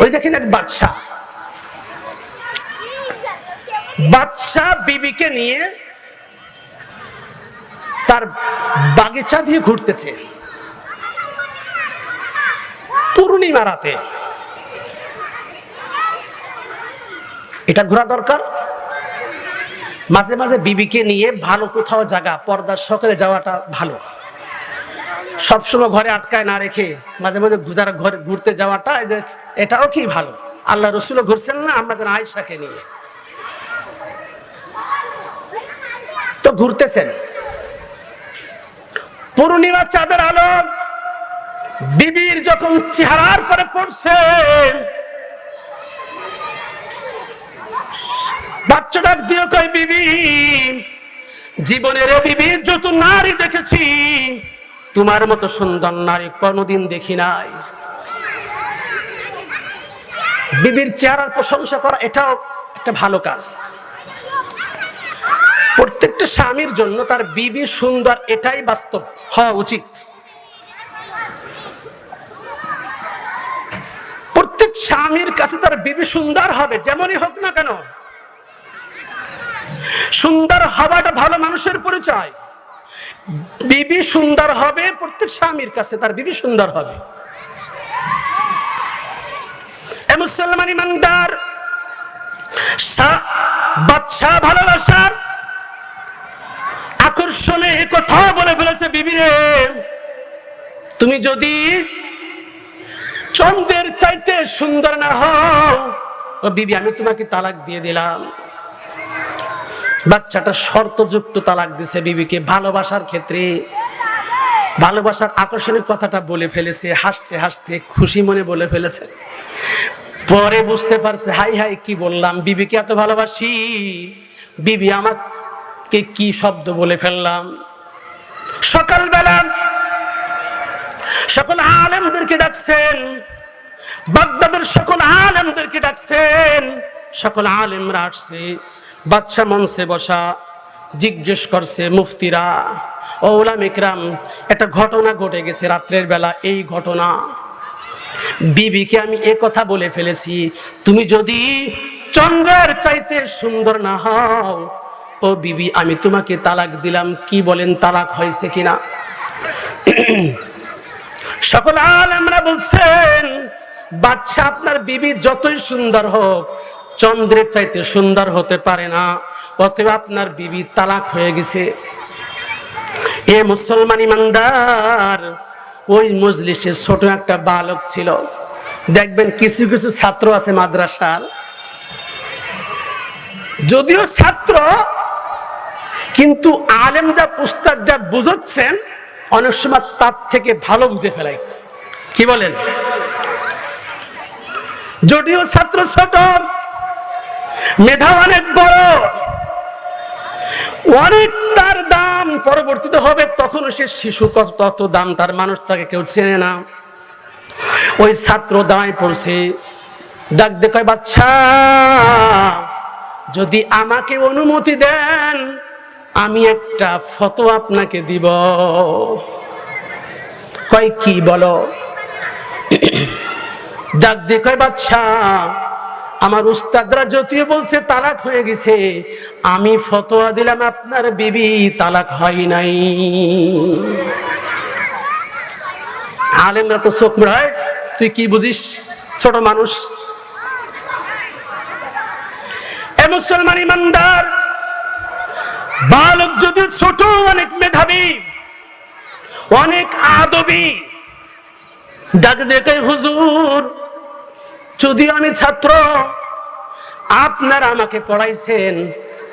ওই দেখেন এক বাদশাহ বাদশাহ বিবিকে নিয়ে তার বাগিচা দিয়ে ঘুরতেছে। পূর্ণিমা রাতে। এটা ঘোরা দরকার? মাঝে মাঝে বিবিকে নিয়ে ভালো কোথাও জায়গা, পর্দার সকালে যাওয়াটা ভালো। সবসময় ঘরে আটকায় না রেখে মাঝে মাঝে যারা ঘরে ঘুরতে যাওয়াটা এটাও কি ভালো? আল্লাহ রসুলও ঘুরছেন না আমাদের আয়সাকে নিয়ে। তো ঘুরতেছেন। পূর্ণিমা চাঁদের আলো, বিবির যখন চেহারার পরে পড়ছে বাচ্চাটা দিয়ে কয় বিবি, জীবনের বিবির যত নারী দেখেছি তোমার মতো সুন্দর নারী কোনোদিন দেখি নাই। বিবির চেহারার প্রশংসা করা এটাও একটা ভালো কাজ। প্রত্যেকটা স্বামীর জন্য তার বিবি সুন্দর এটাই বাস্তব হওয়া উচিত। প্রত্যেক স্বামীর কাছে তার বিবি সুন্দর হবে, যেমনই হোক না কেন। সুন্দর হওয়াটা ভালো মানুষের পরিচয়। বিবি সুন্দর হবে, প্রত্যেক স্বামীর কাছে তার বিবি সুন্দর হবে। মুসলমান ইমানদার বাদশাহ ভালোবাসার আকর্ষণে কথা বলে ফেলেছে বিবি রে। তুমি যদি চন্দ্রের চাইতে সুন্দর না হও, ও বিবি, আমি তোমাকে তালাক দিয়ে দিলাম। বাচ্চাটা শর্তযুক্ত তালাক দিছে বিবিকে। ভালোবাসার ক্ষেত্রে ভালোবাসার আকর্ষণীয় কথাটা বলে ফেলেছে, হাসতে হাসতে খুশি মনে বলে ফেলেছে। পরে বুঝতে পারছে, হাই হাই কি বললাম, বিবিকে এত ভালোবাসি, বিবি আমাকে কি শব্দ বলে ফেললাম। সকালবেলা সকল আলেমদেরকে ডাকছেন, বাগদাদের সকল আলেমদেরকে ডাকছেন, সকল আলেমরা আসছে। বাচ্চা মঞ্চে বসা, জিজ্ঞেস করছে মুফতিরা ওলাম ইকরাম, একটা ঘটনা ঘটে গেছে রাত্রের বেলা, এই ঘটনা। বিবিকে আমি এ কথা বলে ফেলেছি, তুমি যদি চন্দ্রের চাইতে সুন্দর না হও, ও বিবি, আমি তোমাকে তালাক দিলাম, কি বলেন তালাক হয়েছে কিনা? সকল আলেমরা বলছেন বাচ্চা আপনার বিবি যতই সুন্দর হোক চন্দ্রের চাইতে সুন্দর হতে পারে না। অতএব আপনার বিবি তালাক হয়ে গেছে। এ মুসলমান ইমানদার, ওই মজলিসে ছোট একটা বালক ছিল। দেখবেন কিছু কিছু ছাত্র আছে মাদ্রাসার। যদিও ছাত্র, কিন্তু আলেম যা পুস্তাদ যা বুঝাচ্ছেন, অনেক সময় তার থেকে ভালো বুঝে ফেলাই। কি বলেন? যদিও ছাত্র ছোট মেধা অনেক বড়। অনেক তার দাম পরবর্তীতে হবে তখন সে শিশু কত দাম, তার মানুষ তাকে কেউ চেনে না। ওই ছাত্র দাঁড়ায় পড়ছে, ডাক দেখায় বাচ্চা, যদি আমাকে অনুমতি দেন, আমি একটা ফটো আপনাকে দিব। কয়, কি বলো? ডাক দেখায় বাচ্চা আমার উস্তাদরা যদিও বলছে তালাক হয়ে গেছে, আমি ফতোয়া দিলাম, আপনার বিবি তালাক হয় নাই। আলেমরা তো চোখ মেড়ায়, তুই কি বুঝিস, ছোট মানুষ? এ মুসলমান ইমানদার, বালক যদি ছোট, অনেক মেধাবী, অনেক আদবী, ডাক দেখে হুজুর যদিও আমি ছাত্র, আপনারা আমাকে পড়াইছেন,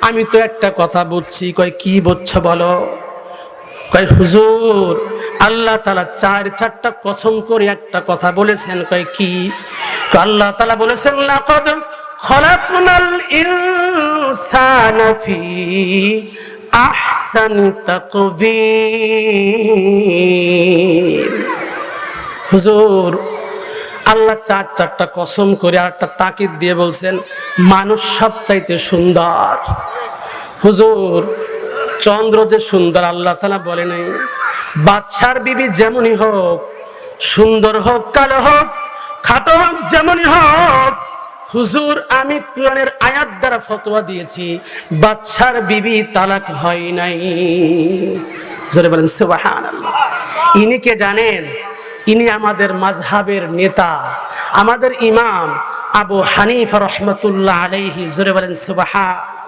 আমি তো একটা কথা বুঝছি, কয় কি বুঝছ বলো? কয় হুজুর, আল্লাহ তালা চার চারটা কসম করে একটা কথা বলেছেন, কয় কি? আল্লাহ তালা বলেছেন, লাকদ খলাকনাল ইনসানা আহসানি তাকবীর। হুজুর আল্লাহ চার চারটা কসম করে আর একটা তাকিদ দিয়ে বলছেন, মানুষ সব চাইতে সুন্দর। হুজুর, চন্দ্র যে সুন্দর, আল্লাহ তালা বলে নাই। বাচ্চার বিবি যেমনই হোক, সুন্দর হোক, কালো হোক, খাটো হোক, যেমনই হোক, হুজুর, আমি কোরআনের আয়াত দ্বারা ফতোয়া দিয়েছি বাচ্চার বিবি তালাক হয় নাই। জোরে বলেন, সুবহানাল্লাহ। ইনি কে জানেন? ইনি আমাদের মাঝহাবের নেতা। আমাদের ইমাম আবু হানিফ রহমতুল্লাহ আলাইহি জোরে বলেন সুবহান।